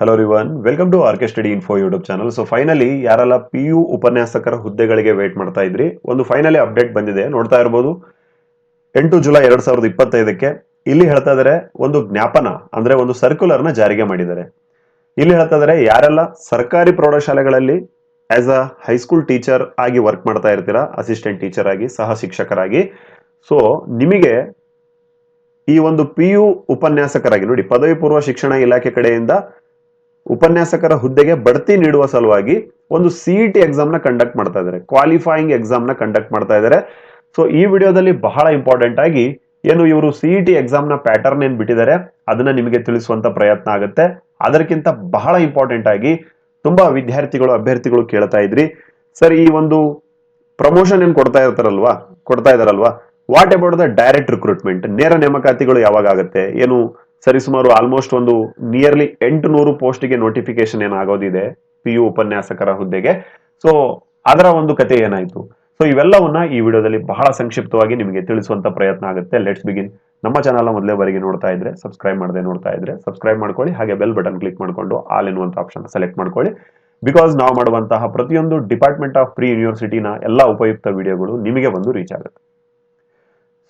Hello ರಿವನ್ welcome to RK study info YouTube channel so finally ಯಾರೆಲ್ಲ P U ಉಪನ್ಯಾಸಕರ ಹುದ್ದೆಗಳಿಗೆ wait ಮಾಡ್ತಾ ಇದ್ರಿ, ಒಂದು ಫೈನಲಿ ಅಪ್ಡೇಟ್ ಬಂದಿದೆ. ನೋಡ್ತಾ ಇರ್ಬೋದು, ಎಂಟು ಜುಲೈ ಎರಡ್ ಸಾವಿರದ ಇಪ್ಪತ್ತೈದಕ್ಕೆ ಇಲ್ಲಿ ಹೇಳ್ತಾ ಇದ್ದಾರೆ ಒಂದು ಜ್ಞಾಪನ, ಅಂದ್ರೆ ಒಂದು ಸರ್ಕ್ಯುಲರ್ನ ಜಾರಿಗೆ ಮಾಡಿದ್ದಾರೆ. ಇಲ್ಲಿ ಹೇಳ್ತಾ ಇದ್ದಾರೆ ಯಾರೆಲ್ಲ ಸರ್ಕಾರಿ ಪ್ರೌಢಶಾಲೆಗಳಲ್ಲಿ as a high school teacher ಆಗಿ ವರ್ಕ್ ಮಾಡ್ತಾ ಇರ್ತೀರಾ ಅಸಿಸ್ಟೆಂಟ್ ಟೀಚರ್ ಆಗಿ, ಸಹ ಶಿಕ್ಷಕರಾಗಿ. ಸೊ ನಿಮಗೆ ಈ ಒಂದು ಪಿ ಯು ಉಪನ್ಯಾಸಕರಾಗಿ ನೋಡಿ, ಪದವಿ ಪೂರ್ವ ಶಿಕ್ಷಣ ಇಲಾಖೆ ಕಡೆಯಿಂದ ಉಪನ್ಯಾಸಕರ ಹುದ್ದೆಗೆ ಬಡ್ತಿ ನೀಡುವ ಸಲುವಾಗಿ ಒಂದು ಸಿಇಟಿ ಎಕ್ಸಾಮ್ನ ಕಂಡಕ್ಟ್ ಮಾಡ್ತಾ ಇದ್ದಾರೆ. ಕ್ವಾಲಿಫೈಯಿಂಗ್ ಎಕ್ಸಾಮ್ನ ಕಂಡಕ್ಟ್ ಮಾಡ್ತಾ ಇದ್ದಾರೆ. ಸೊ ಈ ವಿಡಿಯೋದಲ್ಲಿ ಬಹಳ ಇಂಪಾರ್ಟೆಂಟ್ ಆಗಿ ಏನು ಇವರು ಸಿಇಟಿ ಎಕ್ಸಾಮ್ನ ಪ್ಯಾಟರ್ನ್ ಏನು ಬಿಟ್ಟಿದ್ದಾರೆ, ಅದನ್ನ ನಿಮಗೆ ತಿಳಿಸುವಂತ ಪ್ರಯತ್ನ ಆಗುತ್ತೆ. ಅದಕ್ಕಿಂತ ಬಹಳ ಇಂಪಾರ್ಟೆಂಟ್ ಆಗಿ ತುಂಬಾ ವಿದ್ಯಾರ್ಥಿಗಳು, ಅಭ್ಯರ್ಥಿಗಳು ಕೇಳ್ತಾ ಇದ್ರಿ. ಸರ್, ಈ ಒಂದು ಪ್ರಮೋಷನ್ ಏನು ಕೊಡ್ತಾ ಇರ್ತಾರಲ್ವಾ? ಕೊಡ್ತಾ ಇದಾರಲ್ವಾ? What about the direct recruitment ನೇರ ನೇಮಕಾತಿಗಳು ಯಾವಾಗ ಆಗುತ್ತೆ? ಏನು ಸರಿಸುಮಾರು ಆಲ್ಮೋಸ್ಟ್ ಒಂದು ನಿಯರ್ಲಿ ಎಂಟು ನೂರು ಪೋಸ್ಟ್ಗೆ ನೋಟಿಫಿಕೇಶನ್ ಏನಾಗೋದಿದೆ ಪಿ ಯು ಉಪನ್ಯಾಸಕರ ಹುದ್ದೆಗೆ. ಸೊ ಅದರ ಒಂದು ಕತೆ ಏನಾಯ್ತು? ಸೊ ಇವೆಲ್ಲವನ್ನ ಈ ವಿಡಿಯೋದಲ್ಲಿ ಬಹಳ ಸಂಕ್ಷಿಪ್ತವಾಗಿ ನಿಮಗೆ ತಿಳಿಸುವಂತ ಪ್ರಯತ್ನ ಆಗುತ್ತೆ. ಲೆಟ್ಸ್ ಬಿಗಿನ್ ನಮ್ಮ ಚಾನಲ್ ಮೊದಲೇ ಬಾರಿಗೆ ನೋಡ್ತಾ ಇದ್ರೆ ಸಬ್ಸ್ಕ್ರೈಬ್ ಮಾಡದೆ ನೋಡ್ತಾ ಇದ್ರೆ ಸಬ್ಸ್ಕ್ರೈಬ್ ಮಾಡ್ಕೊಳ್ಳಿ, ಹಾಗೆ ಬೆಲ್ ಬಟನ್ ಕ್ಲಿಕ್ ಮಾಡ್ಕೊಂಡು ಆಲ್ ಎನ್ನುವಂತ ಆಪ್ಷನ್ ಸೆಲೆಕ್ಟ್ ಮಾಡ್ಕೊಳ್ಳಿ. ಬಿಕಾಸ್ ನಾವು ಮಾಡುವಂತಹ ಪ್ರತಿಯೊಂದು ಡಿಪಾರ್ಟ್ಮೆಂಟ್ ಆಫ್ ಪ್ರೀ ಯೂನಿವರ್ಸಿಟಿನ ಎಲ್ಲ ಉಪಯುಕ್ತ ವಿಡಿಯೋಗಳು ನಿಮಗೆ ಬಂದು ರೀಚ್ ಆಗುತ್ತೆ.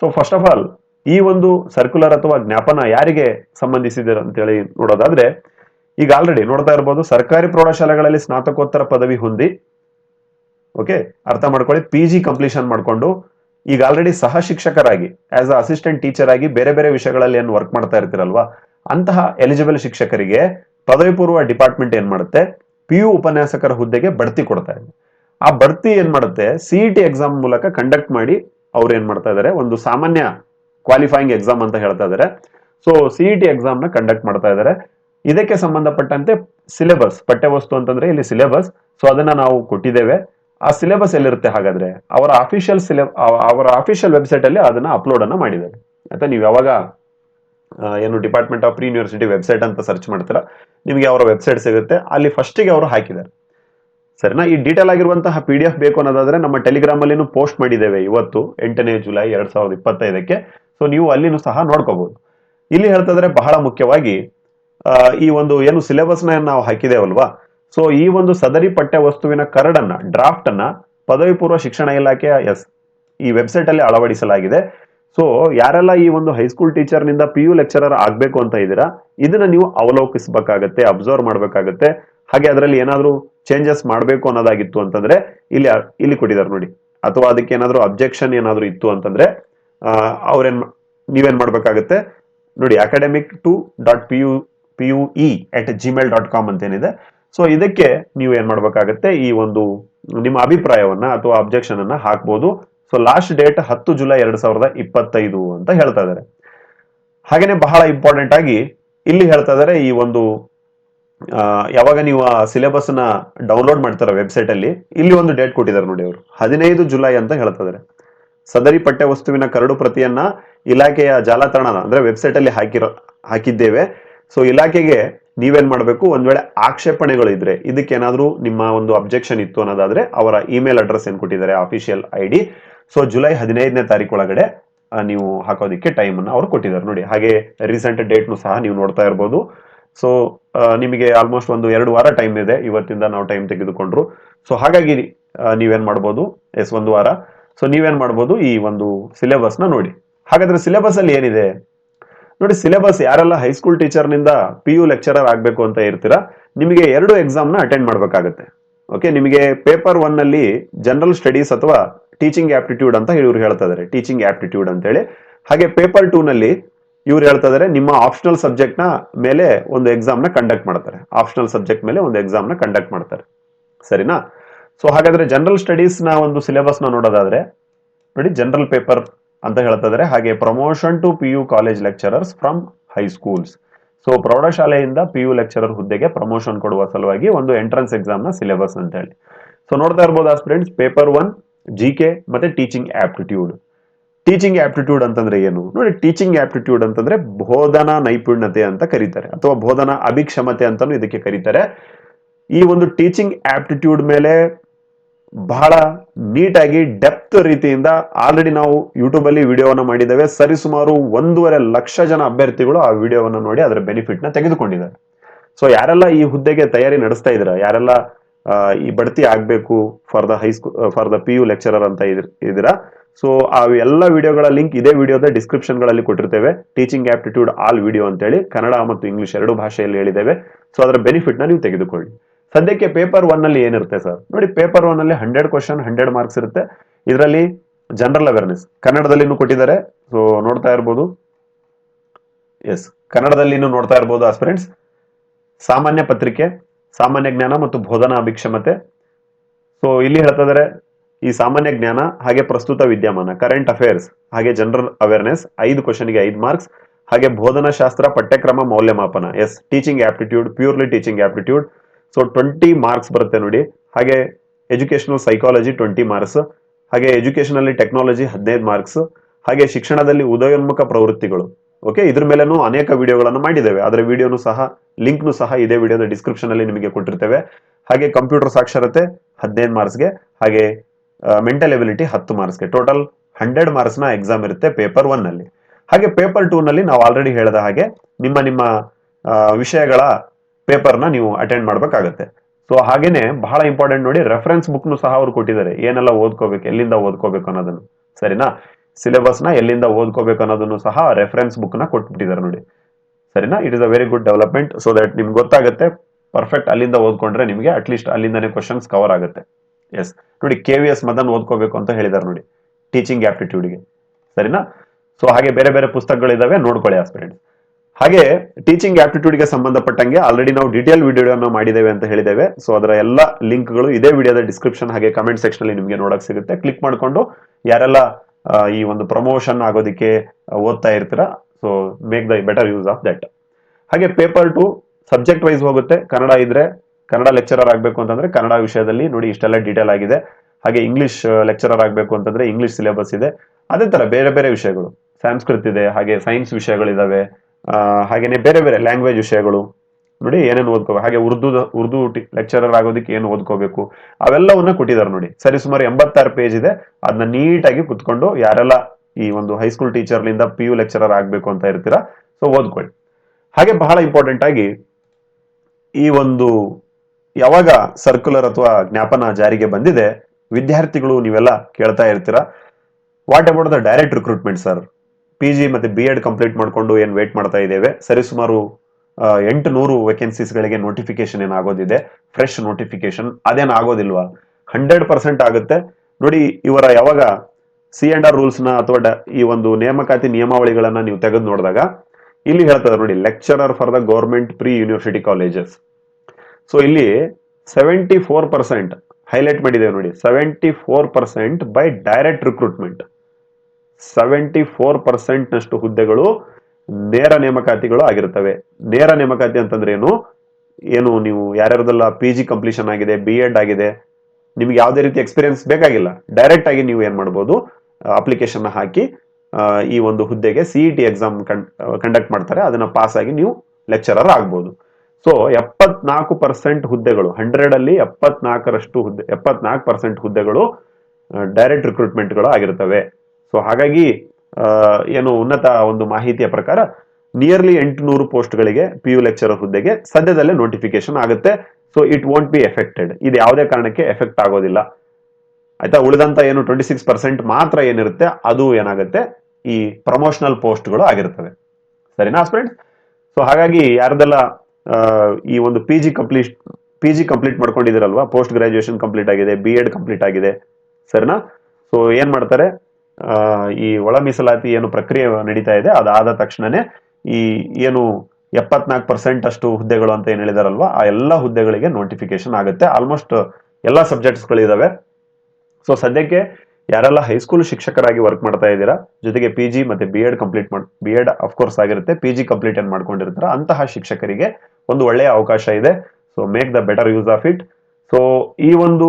ಸೊ ಫಸ್ಟ್ ಆಫ್ ಆಲ್ ಈ ಒಂದು ಸರ್ಕ್ಯುಲರ್ ಅಥವಾ ಜ್ಞಾಪನ ಯಾರಿಗೆ ಸಂಬಂಧಿಸಿದೆ ಅಂತೇಳಿ ನೋಡೋದಾದ್ರೆ, ಈಗ ಆಲ್ರೆಡಿ ನೋಡ್ತಾ ಇರ್ಬೋದು, ಸರ್ಕಾರಿ ಪ್ರೌಢಶಾಲೆಗಳಲ್ಲಿ ಸ್ನಾತಕೋತ್ತರ ಪದವಿ ಹೊಂದಿ ಓಕೆ ಅರ್ಥ ಮಾಡ್ಕೊಳ್ಳಿ ಪಿ ಜಿ ಕಂಪ್ಲೀಷನ್ ಮಾಡ್ಕೊಂಡು, ಈಗ ಆಲ್ರೆಡಿ ಸಹ ಶಿಕ್ಷಕರಾಗಿ ಆಸ್ ಅ ಅಸಿಸ್ಟೆಂಟ್ ಟೀಚರ್ ಆಗಿ ಬೇರೆ ಬೇರೆ ವಿಷಯಗಳಲ್ಲಿ ಏನು ವರ್ಕ್ ಮಾಡ್ತಾ ಇರ್ತೀರಲ್ವಾ, ಅಂತಹ ಎಲಿಜಿಬಲ್ ಶಿಕ್ಷಕರಿಗೆ ಪದವಿ ಪೂರ್ವ ಡಿಪಾರ್ಟ್ಮೆಂಟ್ ಏನ್ ಮಾಡುತ್ತೆ ಪಿ ಯು ಉಪನ್ಯಾಸಕರ ಹುದ್ದೆಗೆ ಬಡ್ತಿ ಕೊಡ್ತಾ ಇದೆ. ಆ ಬಡ್ತಿ ಏನ್ ಮಾಡುತ್ತೆ ಸಿಇಟಿ ಎಕ್ಸಾಮ್ ಮೂಲಕ ಕಂಡಕ್ಟ್ ಮಾಡಿ ಅವ್ರು ಏನ್ ಮಾಡ್ತಾ ಇದಾರೆ, ಒಂದು ಸಾಮಾನ್ಯ ಕ್ವಾಲಿಫೈಯಿಂಗ್ ಎಕ್ಸಾಮ್ ಅಂತ ಹೇಳ್ತಾ ಇದಾರೆ. ಸೊ ಸಿಇಟಿ ಎಕ್ಸಾಮ್ನ ಕಂಡಕ್ಟ್ ಮಾಡ್ತಾ ಇದಾರೆ. ಇದಕ್ಕೆ ಸಂಬಂಧಪಟ್ಟಂತೆ ಸಿಲೆಬಸ್ ಪಠ್ಯವಸ್ತು ಅಂತಂದ್ರೆ ಇಲ್ಲಿ ಸಿಲೆಬಸ್ ಸೊ ಅದನ್ನ ನಾವು ಕೊಟ್ಟಿದ್ದೇವೆ. ಆ ಸಿಲೆಬಸ್ ಎಲ್ಲಿರುತ್ತೆ ಹಾಗಾದ್ರೆ? ಅವರ ಅಫಿಷಿಯಲ್ ಸಿಲೆ ಅವರ ಅಫಿಷಿಯಲ್ ವೆಬ್ಸೈಟ್ ಅಲ್ಲಿ ಅದನ್ನ ಅಪ್ಲೋಡ್ ಅನ್ನ ಮಾಡಿದ್ದಾರೆ ಆಯ್ತಾ? ನೀವು ಯಾವಾಗ ಏನು department of pre university website ಅಂತ ಸರ್ಚ್ ಮಾಡ್ತೀರಾ, ನಿಮಗೆ ಅವರ ವೆಬ್ಸೈಟ್ ಸಿಗುತ್ತೆ, ಅಲ್ಲಿ ಫಸ್ಟಿಗೆ ಅವರು ಹಾಕಿದ್ದಾರೆ. ಸರಿನಾ? ಈ ಡೀಟೇಲ್ ಆಗಿರುವಂತಹ ಪಿ ಡಿ ಎಫ್ ಬೇಕು ಅನ್ನೋದಾದ್ರೆ ನಮ್ಮ ಟೆಲಿಗ್ರಾಮ್ ಅಲ್ಲಿನೂ ಪೋಸ್ಟ್ ಮಾಡಿದ್ದೇವೆ ಇವತ್ತು, ಎಂಟನೇ ಜುಲೈ ಎರಡ್ ಸಾವಿರದ ಇಪ್ಪತ್ತೈದಕ್ಕೆ. ಸೊ ನೀವು ಅಲ್ಲಿನೂ ಸಹ ನೋಡ್ಕೋಬಹುದು ಇಲ್ಲಿ ಹೇಳ್ತಾ ಬಹಳ ಮುಖ್ಯವಾಗಿ ಈ ಒಂದು ಏನು ಸಿಲೆಬಸ್ನ ನಾವು ಹಾಕಿದೇವಲ್ವಾ? ಸೊ ಈ ಒಂದು ಸದರಿ ಪಠ್ಯ ವಸ್ತುವಿನ ಕರಡನ್ನ ಡ್ರಾಫ್ಟ್ ಅನ್ನ ಪದವಿ ಪೂರ್ವ ಶಿಕ್ಷಣ ಇಲಾಖೆಯ ಎಸ್, ಈ ವೆಬ್ಸೈಟ್ ಅಲ್ಲಿ ಅಳವಡಿಸಲಾಗಿದೆ. ಸೊ ಯಾರೆಲ್ಲ ಈ ಒಂದು ಹೈಸ್ಕೂಲ್ ಟೀಚರ್ನಿಂದ ಪಿ ಯು ಲೆಕ್ಚರರ್ ಆಗ್ಬೇಕು ಅಂತ ಇದ್ದೀರಾ, ಇದನ್ನ ನೀವು ಅವಲೋಕಿಸಬೇಕಾಗತ್ತೆ ಅಬ್ಸರ್ವ್ ಮಾಡ್ಬೇಕಾಗತ್ತೆ. ಹಾಗೆ ಅದರಲ್ಲಿ ಏನಾದರೂ ಚೇಂಜಸ್ ಮಾಡಬೇಕು ಅನ್ನೋದಾಗಿತ್ತು ಅಂತಂದ್ರೆ, ಇಲ್ಲಿ ಇಲ್ಲಿ ಕೊಟ್ಟಿದ್ದಾರೆ ನೋಡಿ. ಅಥವಾ ಅದಕ್ಕೆ ಏನಾದರೂ ಅಬ್ಜೆಕ್ಷನ್ ಏನಾದರೂ ಇತ್ತು ಅಂತಂದ್ರೆ ಅವ್ರೇನ್ ನೀವೇನ್ ಮಾಡ್ಬೇಕಾಗತ್ತೆ? ನೋಡಿ academic two dot P U P U E at Gmail dot com ಅಂತ ಏನಿದೆ ಸೊ ಇದಕ್ಕೆ ನೀವು ಏನ್ ಮಾಡ್ಬೇಕಾಗತ್ತೆ? ಈ ಒಂದು ನಿಮ್ಮ ಅಭಿಪ್ರಾಯವನ್ನ ಅಥವಾ ಅಬ್ಜೆಕ್ಷನ್ ಅನ್ನ ಹಾಕ್ಬೋದು. ಸೊ ಲಾಸ್ಟ್ ಡೇಟ್ ಹತ್ತು ಜುಲೈ ಎರಡ್ ಸಾವಿರದ ಇಪ್ಪತ್ತೈದು ಅಂತ ಹೇಳ್ತಾ ಇದ್ದಾರೆ. ಹಾಗೇನೆ ಬಹಳ ಇಂಪಾರ್ಟೆಂಟ್ ಆಗಿ ಇಲ್ಲಿ ಹೇಳ್ತಾ ಇದ್ದಾರೆ ಈ ಒಂದು ಯಾವಾಗ ನೀವು ಆ ಸಿಲೆಬಸ್ನ ಡೌನ್ಲೋಡ್ ಮಾಡ್ತಾರೆ ವೆಬ್ಸೈಟ್ ಅಲ್ಲಿ, ಇಲ್ಲಿ ಒಂದು ಡೇಟ್ ಕೊಟ್ಟಿದ್ದಾರೆ ನೋಡಿ ಅವರು. ಹದಿನೈದು ಜುಲೈ ಅಂತ ಹೇಳ್ತಾ ಇದ್ದಾರೆ. ಸದರಿ ಪಠ್ಯ ವಸ್ತುವಿನ ಕರಡು ಪ್ರತಿಯನ್ನ ಇಲಾಖೆಯ ಜಾಲತಾಣದ ಅಂದ್ರೆ ವೆಬ್ಸೈಟ್ ಅಲ್ಲಿ ಹಾಕಿರೋ, ಹಾಕಿದ್ದೇವೆ. ಸೊ ಇಲಾಖೆಗೆ ನೀವೇನ್ ಮಾಡಬೇಕು? ಒಂದ್ ವೇಳೆ ಆಕ್ಷೇಪಣೆಗಳು ಇದ್ರೆ ಇದಕ್ಕೇನಾದ್ರೂ ನಿಮ್ಮ ಒಂದು ಅಬ್ಜೆಕ್ಷನ್ ಇತ್ತು ಅನ್ನೋದಾದ್ರೆ ಅವರ ಇಮೇಲ್ ಅಡ್ರೆಸ್ ಏನ್ ಕೊಟ್ಟಿದ್ದಾರೆ? ಅಫಿಷಿಯಲ್ ಐ ಡಿ ಸೊ ಜುಲೈ ಹದಿನೈದನೇ ತಾರೀಕು ಒಳಗಡೆ ನೀವು ಹಾಕೋದಿಕ್ಕೆ ಟೈಮ್ ಅನ್ನ ಅವ್ರು ಕೊಟ್ಟಿದ್ದಾರೆ. ನೋಡಿ, ಹಾಗೆ ರೀಸೆಂಟ್ ಡೇಟ್ನು ಸಹ ನೀವು ನೋಡ್ತಾ ಇರ್ಬೋದು. ಸೊ ನಿಮಗೆ ಆಲ್ಮೋಸ್ಟ್ ಒಂದು ಎರಡು ವಾರ ಟೈಮ್ ಇದೆ. ಇವತ್ತಿಂದ ನಾವು ಟೈಮ್ ತೆಗೆದುಕೊಂಡ್ರು. ಸೊ ಹಾಗಾಗಿ ನೀವೇನ್ ಮಾಡ್ಬೋದು? ಎಸ್, ಒಂದು ವಾರ. ಸೊ ನೀವೇನ್ ಮಾಡ್ಬೋದು ಈ ಒಂದು ಸಿಲೆಬಸ್ನ ನೋಡಿ. ಹಾಗಾದ್ರೆ ಸಿಲೆಬಸ್ ಅಲ್ಲಿ ಏನಿದೆ? ನೋಡಿ ಸಿಲೆಬಸ್ ಯಾರೆಲ್ಲ ಹೈಸ್ಕೂಲ್ ಟೀಚರ್ನಿಂದ ಪಿ ಯು ಲೆಕ್ಚರರ್ ಆಗ್ಬೇಕು ಅಂತ ಇರ್ತೀರಾ, ನಿಮಗೆ ಎರಡು ಎಕ್ಸಾಮ್ನ ಅಟೆಂಡ್ ಮಾಡ್ಬೇಕಾಗತ್ತೆ. ಓಕೆ ನಿಮಗೆ ಪೇಪರ್ ಒನ್ನಲ್ಲಿ ಜನರಲ್ ಸ್ಟಡೀಸ್ ಅಥವಾ ಟೀಚಿಂಗ್ ಆಪ್ಟಿಟ್ಯೂಡ್ ಅಂತ ಇವ್ರು ಹೇಳ್ತಾ ಇದಾರೆ. ಟೀಚಿಂಗ್ ಆಪ್ಟಿಟ್ಯೂಡ್ ಅಂತ ಹೇಳಿ. ಹಾಗೆ ಪೇಪರ್ ಟೂ ನಲ್ಲಿ ಇವ್ರು ಹೇಳ್ತಾ ಇದಾರೆ, ನಿಮ್ಮ ಆಪ್ಷನಲ್ ಸಬ್ಜೆಕ್ಟ್ನ ಮೇಲೆ ಒಂದು ಎಕ್ಸಾಮ್ನ ಕಂಡಕ್ಟ್ ಮಾಡ್ತಾರೆ. ಆಪ್ಷನಲ್ ಸಬ್ಜೆಕ್ಟ್ ಮೇಲೆ ಒಂದು ಎಕ್ಸಾಮ್ನ ಕಂಡಕ್ಟ್ ಮಾಡ್ತಾರೆ. ಸರಿನಾ? ಸೊ ಹಾಗಾದ್ರೆ ಜನರಲ್ ಸ್ಟಡೀಸ್ನ ಒಂದು ಸಿಲೆಬಸ್ನ ನೋಡೋದಾದ್ರೆ ನೋಡಿ ಜನರಲ್ ಪೇಪರ್ ಅಂತ ಹೇಳ್ತಾ ಇದ್ದಾರೆ ಹಾಗೆ promotion to P U college lecturers from high schools so ಪ್ರೌಢಶಾಲೆಯಿಂದ P U lecturer ಹುದ್ದೆಗೆ ಪ್ರಮೋಷನ್ ಕೊಡುವ ಸಲುವಾಗಿ ಒಂದು ಎಂಟ್ರೆನ್ಸ್ ಎಕ್ಸಾಮ್ನ ಸಿಲೆಬಸ್ ಅಂತ ಹೇಳಿ. ಸೊ ನೋಡ್ತಾ ಇರ್ಬೋದು students paper one G K ಮತ್ತೆ ಟೀಚಿಂಗ್ ಆಪ್ಟಿಟ್ಯೂಡ್ ಟೀಚಿಂಗ್ ಆಪ್ಟಿಟ್ಯೂಡ್ ಅಂತಂದ್ರೆ ಏನು? ನೋಡಿ ಟೀಚಿಂಗ್ ಆಪ್ಟಿಟ್ಯೂಡ್ ಅಂತಂದ್ರೆ ಬೋಧನಾ ನೈಪುಣ್ಯತೆ ಅಂತ ಕರೀತಾರೆ, ಅಥವಾ ಬೋಧನಾ ಅಭಿಕ್ಷಮತೆ ಅಂತಾನು ಇದಕ್ಕೆ ಕರೀತಾರೆ. ಈ ಒಂದು ಟೀಚಿಂಗ್ ಆಪ್ಟಿಟ್ಯೂಡ್ ಮೇಲೆ ಬಹಳ ನೀಟಾಗಿ ಡೆಪ್ತ್ ರೀತಿಯಿಂದ ಆಲ್ರೆಡಿ ನಾವು ಯೂಟ್ಯೂಬಲ್ಲಿ ವಿಡಿಯೋವನ್ನ ಮಾಡಿದ್ದೇವೆ. ಸರಿಸುಮಾರು ಒಂದೂವರೆ ಲಕ್ಷ ಜನ ಅಭ್ಯರ್ಥಿಗಳು ಆ ವಿಡಿಯೋವನ್ನ ನೋಡಿ ಅದರ ಬೆನಿಫಿಟ್ನ ತೆಗೆದುಕೊಂಡಿದ್ದಾರೆ. ಸೊ ಯಾರೆಲ್ಲ ಈ ಹುದ್ದೆಗೆ ತಯಾರಿ ನಡೆಸ್ತಾ ಇದ್ದೀರಾ? ಯಾರೆಲ್ಲ ಈ ಬಡ್ತಿ ಆಗ್ಬೇಕು for the high school for the P U lecturer ಅಂತ ಇದ್ದೀರಾ? ಸೊ ಆ ಎಲ್ಲ ವಿಡಿಯೋಗಳ ಲಿಂಕ್ ಇದೇ ವಿಡಿಯೋದ ಡಿಸ್ಕ್ರಿಪ್ಷನ್ಗಳಲ್ಲಿ ಕೊಟ್ಟಿರ್ತೇವೆ. ಟೀಚಿಂಗ್ ಆಪ್ಟಿಟ್ಯೂಡ್ ಆಲ್ ವಿಡಿಯೋ ಅಂತೇಳಿ ಕನ್ನಡ ಮತ್ತು ಇಂಗ್ಲಿಷ್ ಎರಡು ಭಾಷೆಯಲ್ಲಿ ಹೇಳಿದ್ದೇವೆ. ಸೊ ಅದರ ಬೆನಿಫಿಟ್ನ ನೀವು ತೆಗೆದುಕೊಳ್ಳಿ. ಸದ್ಯಕ್ಕೆ ಪೇಪರ್ ಒನ್ ಅಲ್ಲಿ ಏನಿರುತ್ತೆ ಸರ್ ನೋಡಿ ಪೇಪರ್ ಒನ್ ಅಲ್ಲಿ ಹಂಡ್ರೆಡ್ ಕ್ವಶನ್ ಹಂಡ್ರೆಡ್ ಮಾರ್ಕ್ಸ್ ಇರುತ್ತೆ. ಇದರಲ್ಲಿ ಜನರಲ್ ಅವೇರ್ನೆಸ್ ಕನ್ನಡದಲ್ಲಿನೂ ಕೊಟ್ಟಿದ್ದಾರೆ. ಸೊ ನೋಡ್ತಾ ಇರ್ಬೋದು. ಎಸ್ ಕನ್ನಡದಲ್ಲಿನೂ ನೋಡ್ತಾ ಇರ್ಬೋದು ಆಸ್ಪಿರೆಂಟ್ಸ್ ಸಾಮಾನ್ಯ ಪತ್ರಿಕೆ, ಸಾಮಾನ್ಯ ಜ್ಞಾನ ಮತ್ತು ಬೋಧನಾ ಅಭಿಕ್ಷಮತೆ. ಸೊ ಇಲ್ಲಿ ಹೇಳ್ತಾ ಇದಾರೆ, ಈ ಸಾಮಾನ್ಯ ಜ್ಞಾನ ಹಾಗೆ ಪ್ರಸ್ತುತ ವಿದ್ಯಮಾನ ಕರೆಂಟ್ ಅಫೇರ್ಸ್ ಹಾಗೆ ಜನರಲ್ ಅವೇರ್ನೆಸ್ ಐದು ಕ್ವಶನ್ಗೆ ಐದು ಮಾರ್ಕ್ಸ್ ಹಾಗೆ ಬೋಧನಾ ಶಾಸ್ತ್ರ ಪಠ್ಯಕ್ರಮ ಮೌಲ್ಯಮಾಪನ. Yes teaching aptitude purely teaching aptitude so twenty marks ಬರುತ್ತೆ ನೋಡಿ. ಹಾಗೆ ಎಜುಕೇಶನಲ್ ಸೈಕಾಲಜಿ ಟ್ವೆಂಟಿ ಮಾರ್ಕ್ಸ್ ಹಾಗೆ ಎಜುಕೇಷನಲ್ಲಿ ಟೆಕ್ನಾಲಜಿ ಹದಿನೈದು ಮಾರ್ಕ್ಸ್ ಹಾಗೆ ಶಿಕ್ಷಣದಲ್ಲಿ ಉದಯೋನ್ಮುಖ ಪ್ರವೃತ್ತಿಗಳು. ಓಕೆ ಇದ್ರ ಮೇಲೆನೂ ಅನೇಕ ವಿಡಿಯೋಗಳನ್ನು ಮಾಡಿದ್ದೇವೆ. ಅದರ ವಿಡಿಯೋನು ಸಹ ಲಿಂಕ್ನು ಸಹ ಇದೇ ವಿಡಿಯೋದ ಡಿಸ್ಕ್ರಿಪ್ಷನ್ ಅಲ್ಲಿ ನಿಮಗೆ ಕೊಟ್ಟಿರ್ತೇವೆ. ಹಾಗೆ ಕಂಪ್ಯೂಟರ್ ಸಾಕ್ಷರತೆ ಹದಿನೈದು ಮಾರ್ಕ್ಸ್ಗೆ ಹಾಗೆ ಮೆಂಟಲ್ ಎಬಿಲಿಟಿ ಹತ್ತು ಮಾರ್ಕ್ಸ್ಗೆ ಟೋಟಲ್ ಹಂಡ್ರೆಡ್ ಮಾರ್ಕ್ಸ್ನ ಎಕ್ಸಾಮ್ ಇರುತ್ತೆ ಪೇಪರ್ ಒನ್ನಲ್ಲಿ ಹಾಗೆ ಪೇಪರ್ ಟೂ ನಲ್ಲಿ ನಾವು ಆಲ್ರೆಡಿ ಹೇಳಿದ ಹಾಗೆ ನಿಮ್ಮ ನಿಮ್ಮ ವಿಷಯಗಳ ಪೇಪರ್ನ ನೀವು ಅಟೆಂಡ್ ಮಾಡ್ಬೇಕಾಗತ್ತೆ. ಸೊ ಹಾಗೇನೆ ಬಹಳ ಇಂಪಾರ್ಟೆಂಟ್ ನೋಡಿ ರೆಫರೆನ್ಸ್ ಬುಕ್ನು ಸಹ ಅವ್ರು ಕೊಟ್ಟಿದ್ದಾರೆ. ಏನೆಲ್ಲ ಓದ್ಕೋಬೇಕು, ಎಲ್ಲಿಂದ ಓದ್ಕೋಬೇಕು ಅನ್ನೋದನ್ನು. ಸರಿನಾ? ಸಿಲೆಬಸ್ನ ಎಲ್ಲಿಂದ ಓದ್ಕೋಬೇಕು ಅನ್ನೋದನ್ನು ಸಹ ರೆಫರೆನ್ಸ್ ಬುಕ್ನ ಕೊಟ್ಬಿಟ್ಟಿದ್ದಾರೆ ನೋಡಿ. ಸರಿನಾ? It is a very good development so that ನಿಮ್ಗೆ ಗೊತ್ತಾಗುತ್ತೆ ಪರ್ಫೆಕ್ಟ್ ಅಲ್ಲಿಂದ ಓದ್ಕೊಂಡ್ರೆ ನಿಮಗೆ ಅಟ್ಲೀಸ್ಟ್ ಅಲ್ಲಿಂದನೇ ಕ್ವಶನ್ಸ್ ಕವರ್ ಆಗುತ್ತೆ. ಎಸ್ ನೋಡಿ ಕೆ ವಿ ಎಸ್ ಮದನ್ ಓದ್ಕೋಬೇಕು ಅಂತ ಹೇಳಿದಾರೆ ನೋಡಿ ಟೀಚಿಂಗ್ ಆಪ್ಟಿಟ್ಯೂಡ್ಗೆ ಸರಿನಾ? ಸೊ ಹಾಗೆ ಬೇರೆ ಬೇರೆ ಪುಸ್ತಕಗಳಿದಾವೆ, ನೋಡ್ಕೊಳ್ಳಿ ಆಸ್ಪಿರೆಂಟ್ಸ್ ಹಾಗೆ ಟೀಚಿಂಗ್ ಆಪ್ಟಿಟ್ಯೂಡ್ಗೆ ಸಂಬಂಧಪಟ್ಟಂಗೆ ಆಲ್ರೆಡಿ ನಾವು ಡೀಟೇಲ್ ವಿಡಿಯೋನ ಮಾಡಿದ್ದೇವೆ ಅಂತ ಹೇಳಿದ್ದೇವೆ. ಸೊ ಅದರ ಎಲ್ಲ ಲಿಂಕ್ಗಳು ಇದೇ ವಿಡಿಯೋದ ಡಿಸ್ಕ್ರಿಪ್ಷನ್ ಹಾಗೆ ಕಮೆಂಟ್ ಸೆಕ್ಷನ್ ಅಲ್ಲಿ ನಿಮಗೆ ನೋಡಕ್ ಸಿಗುತ್ತೆ. ಕ್ಲಿಕ್ ಮಾಡ್ಕೊಂಡು ಯಾರೆಲ್ಲ ಈ ಒಂದು ಪ್ರಮೋಷನ್ ಆಗೋದಕ್ಕೆ ಓದ್ತಾ ಇರ್ತೀರಾ so make the better use of that ಹಾಗೆ ಪೇಪರ್ ಟು ಸಬ್ಜೆಕ್ಟ್ ವೈಸ್ ಹೋಗುತ್ತೆ. ಕನ್ನಡ ಇದ್ರೆ ಕನ್ನಡ ಲೆಕ್ಚರರ್ ಆಗಬೇಕು ಅಂತಂದ್ರೆ ಕನ್ನಡ ವಿಷಯದಲ್ಲಿ ನೋಡಿ ಇಷ್ಟೆಲ್ಲ ಡೀಟೇಲ್ ಆಗಿದೆ. ಹಾಗೆ ಇಂಗ್ಲಿಷ್ ಲೆಕ್ಚರರ್ ಆಗಬೇಕು ಅಂತಂದ್ರೆ ಇಂಗ್ಲಿಷ್ ಸಿಲೆಬಸ್ ಇದೆ. ಅದೇ ತರ ಬೇರೆ ಬೇರೆ ವಿಷಯಗಳು. ಸಂಸ್ಕೃತ್ ಇದೆ, ಹಾಗೆ ಸೈನ್ಸ್ ವಿಷಯಗಳಿದಾವೆ. ಹಾಗೇನೆ ಬೇರೆ ಬೇರೆ ಲ್ಯಾಂಗ್ವೇಜ್ ವಿಷಯಗಳು. ನೋಡಿ ಏನೇನು ಓದ್ಕೋಬೇಕು ಹಾಗೆ ಉರ್ದು ಉರ್ದು ಲೆಕ್ಚರರ್ ಆಗೋದಕ್ಕೆ ಏನು ಓದ್ಕೋಬೇಕು? ಅವೆಲ್ಲವನ್ನ ಕೊಟ್ಟಿದ್ದಾರೆ ನೋಡಿ. ಸರಿ ಸುಮಾರು ಎಂಬತ್ತಾರು ಪೇಜ್ ಇದೆ. ಅದನ್ನ ನೀಟಾಗಿ ಕುತ್ಕೊಂಡು ಯಾರೆಲ್ಲ ಈ ಒಂದು ಹೈಸ್ಕೂಲ್ ಟೀಚರ್ಲಿಂದ ಪಿ ಯು ಲೆಕ್ಚರರ್ ಆಗಬೇಕು ಅಂತ ಇರ್ತೀರಾ ಸೊ ಓದ್ಕೊಳ್ಳಿ. ಹಾಗೆ ಬಹಳ ಇಂಪಾರ್ಟೆಂಟ್ ಆಗಿ ಈ ಒಂದು ಯಾವಾಗ ಸರ್ಕ್ಯುಲರ್ ಅಥವಾ ಜ್ಞಾಪನ ಜಾರಿಗೆ ಬಂದಿದೆ, ವಿದ್ಯಾರ್ಥಿಗಳು ನೀವೆಲ್ಲ ಕೇಳ್ತಾ ಇರ್ತೀರಾ? What about the direct recruitment sir P G ಮತ್ತೆ ಬಿ ಎಡ್ ಕಂಪ್ಲೀಟ್ ಮಾಡ್ಕೊಂಡು ಏನು ವೇಟ್ ಮಾಡ್ತಾ ಇದ್ದೇವೆ. ಸರಿಸುಮಾರು ಎಂಟು ನೂರು ವೇಕೆನ್ಸೀಸ್ಗಳಿಗೆ ನೋಟಿಫಿಕೇಶನ್ ಏನಾಗೋದಿದೆ? ಫ್ರೆಶ್ ನೋಟಿಫಿಕೇಶನ್ ಅದೇನ್ ಆಗೋದಿಲ್ವಾ? ಹಂಡ್ರೆಡ್ ಪರ್ಸೆಂಟ್ ಆಗುತ್ತೆ. ನೋಡಿ, ಇವರ ಯಾವಾಗ ಸಿ ಅಂಡ್ ಆರ್ ರೂಲ್ಸ್ನ ಅಥವಾ ಈ ಒಂದು ನೇಮಕಾತಿ ನಿಯಮಾವಳಿಗಳನ್ನ ನೀವು ತೆಗೆದು ನೋಡಿದಾಗ, ಇಲ್ಲಿ ಹೇಳ್ತದೆ ನೋಡಿ lecturer for the government pre university colleges so ಇಲ್ಲಿ ಸೆವೆಂಟಿ ಫೋರ್ ಪರ್ಸೆಂಟ್ ಹೈಲೈಟ್ ಮಾಡಿದ್ದೇವೆ ನೋಡಿ seventy four percent by direct recruitment seventy four ಪರ್ಸೆಂಟ್ನಷ್ಟು ಹುದ್ದೆಗಳು ನೇರ ನೇಮಕಾತಿಗಳು ಆಗಿರ್ತವೆ ನೇರ ನೇಮಕಾತಿ ಅಂತಂದ್ರೆ ಏನು? ಏನು ನೀವು ಯಾರ್ಯಾರದೆಲ್ಲ ಪಿ ಜಿ ಕಂಪ್ಲೀಷನ್ ಆಗಿದೆ ಬಿ ಎಡ್ ಆಗಿದೆ, ನಿಮ್ಗೆ ಯಾವುದೇ ರೀತಿ ಎಕ್ಸ್ಪೀರಿಯನ್ಸ್ ಬೇಕಾಗಿಲ್ಲ. ಡೈರೆಕ್ಟ್ ಆಗಿ ನೀವು ಏನ್ ಮಾಡ್ಬೋದು? ಅಪ್ಲಿಕೇಶನ್ ಹಾಕಿ ಈ ಒಂದು ಹುದ್ದೆಗೆ ಸಿಇ ಟಿ ಎಕ್ಸಾಮ್ ಕಂಡಕ್ಟ್ ಮಾಡ್ತಾರೆ. ಅದನ್ನ ಪಾಸ್ ಆಗಿ ನೀವು ಲೆಕ್ಚರರ್ ಆಗ್ಬೋದು. ಸೊ ಎಪ್ಪತ್ನಾಲ್ಕು ಪರ್ಸೆಂಟ್ ಹುದ್ದೆಗಳು ಹಂಡ್ರೆಡ್ ಅಲ್ಲಿ ಎಪ್ಪತ್ನಾಲ್ಕರಷ್ಟು ಹುದ್ದೆ, ಎಪ್ಪತ್ನಾಲ್ಕು ಪರ್ಸೆಂಟ್ ಹುದ್ದೆಗಳು ಡೈರೆಕ್ಟ್ ರಿಕ್ರೂಟ್ಮೆಂಟ್ಗಳು ಆಗಿರ್ತವೆ ಸೊ ಹಾಗಾಗಿ ಏನು ಉನ್ನತ ಒಂದು ಮಾಹಿತಿಯ ಪ್ರಕಾರ ನಿಯರ್ಲಿ ಎಂಟುನೂರು ಪೋಸ್ಟ್ಗಳಿಗೆ ಪಿ ಯು ಲೆಕ್ಚರರ್ ಹುದ್ದೆಗೆ ಸದ್ಯದಲ್ಲೇ ನೋಟಿಫಿಕೇಶನ್ ಆಗುತ್ತೆ. So it won't be affected ಇದು ಯಾವುದೇ ಕಾರಣಕ್ಕೆ ಎಫೆಕ್ಟ್ ಆಗೋದಿಲ್ಲ. ಆಯ್ತಾ? ಉಳಿದಂತ ಏನು ಟ್ವೆಂಟಿ ಸಿಕ್ಸ್ ಪರ್ಸೆಂಟ್ ಮಾತ್ರ ಏನಿರುತ್ತೆ, ಅದು ಏನಾಗುತ್ತೆ? ಈ ಪ್ರಮೋಷನಲ್ ಪೋಸ್ಟ್ಗಳು ಆಗಿರ್ತವೆ. ಸರಿನಾ ಫ್ರೆಂಡ್ಸ್ ಸೊ ಹಾಗಾಗಿ ಯಾರ್ದೆಲ್ಲ ಈ ಒಂದು P G complete P G complete ಮಾಡ್ಕೊಂಡಿದ್ದೀರಲ್ವಾ? Post graduation complete ಆಗಿದೆ ಬಿ ಎಡ್ ಕಂಪ್ಲೀಟ್ ಆಗಿದೆ. ಸರಿನಾ? ಸೊ ಏನ್ ಮಾಡ್ತಾರೆ? ಈ ಒಳ ಮೀಸಲಾತಿ ಏನು ಪ್ರಕ್ರಿಯೆ ನಡೀತಾ ಇದೆ, ಅದಾದ ತಕ್ಷಣನೇ ಈ ಏನು ಎಪ್ಪತ್ನಾಲ್ಕು ಪರ್ಸೆಂಟ್ ಅಷ್ಟು ಹುದ್ದೆಗಳು ಅಂತ ಏನು ಹೇಳಿದಾರಲ್ವಾ, ಆ ಎಲ್ಲ ಹುದ್ದೆಗಳಿಗೆ ನೋಟಿಫಿಕೇಶನ್ ಆಗುತ್ತೆ. ಆಲ್ಮೋಸ್ಟ್ ಎಲ್ಲ ಸಬ್ಜೆಕ್ಟ್ಸ್ಗಳಿದ್ದಾವೆ ಸೊ ಸದ್ಯಕ್ಕೆ ಯಾರೆಲ್ಲ ಹೈಸ್ಕೂಲ್ ಶಿಕ್ಷಕರಾಗಿ ವರ್ಕ್ ಮಾಡ್ತಾ ಇದ್ದೀರಾ, ಜೊತೆಗೆ ಪಿ ಜಿ ಮತ್ತೆ ಬಿ ಎಡ್ ಕಂಪ್ಲೀಟ್ ಮಾಡ್ ಬಿ ಎಡ್ ಅಫ್ಕೋರ್ಸ್ ಆಗಿರುತ್ತೆ. ಪಿ ಜಿ ಕಂಪ್ಲೀಟ್ ಏನ್ ಮಾಡ್ಕೊಂಡಿರ್ತಾರ, ಅಂತಹ ಶಿಕ್ಷಕರಿಗೆ ಒಂದು ಒಳ್ಳೆಯ ಅವಕಾಶ ಇದೆ. So make the better use of it so ಈ ಒಂದು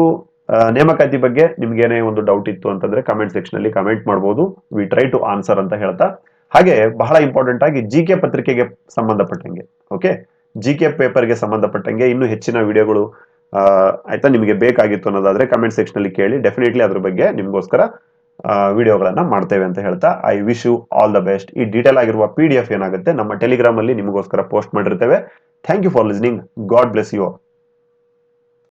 ನೇಮಕಾತಿ ಬಗ್ಗೆ ನಿಮ್ಗೆ ಏನೇ ಒಂದು ಡೌಟ್ ಇತ್ತು ಅಂತಂದ್ರೆ ಕಮೆಂಟ್ ಸೆಕ್ಷನ್ ಅಲ್ಲಿ ಕಮೆಂಟ್ ಮಾಡಬಹುದು ವಿ ಟ್ರೈ ಟು ಆನ್ಸರ್ ಅಂತ ಹೇಳ್ತಾ. ಹಾಗೆ ಬಹಳ ಇಂಪಾರ್ಟೆಂಟ್ ಆಗಿ ಜಿ ಕೆ ಪತ್ರಿಕೆಗೆ ಸಂಬಂಧಪಟ್ಟಂಗೆ ಓಕೆ ಜಿ ಕೆ ಪೇಪರ್ಗೆ ಸಂಬಂಧಪಟ್ಟಂಗೆ ಇನ್ನು ಹೆಚ್ಚಿನ ವಿಡಿಯೋಗಳು ಆಯ್ತಾ ನಿಮಗೆ ಬೇಕಾಗಿತ್ತು ಅನ್ನೋದಾದ್ರೆ ಕಮೆಂಟ್ ಸೆಕ್ಷನ್ ಅಲ್ಲಿ ಕೇಳಿ. ಡೆಫಿನೆಟ್ಲಿ ಅದ್ರ ಬಗ್ಗೆ ನಿಮ್ಗೋಸ್ಕರ ವಿಡಿಯೋಗಳನ್ನ ಮಾಡ್ತೇವೆ ಅಂತ ಹೇಳ್ತಾ. I wish you all the best ಈ ಡೀಟೇಲ್ ಆಗಿರುವ ಪಿ ಡಿ ಎಫ್ ಏನಾಗುತ್ತೆ ನಮ್ಮ ಟೆಲಿಗ್ರಾಮ್ ಅಲ್ಲಿ ನಿಮಗೋಸ್ಕರ ಪೋಸ್ಟ್ ಮಾಡಿರ್ತೇವೆ. Thank you for listening God bless you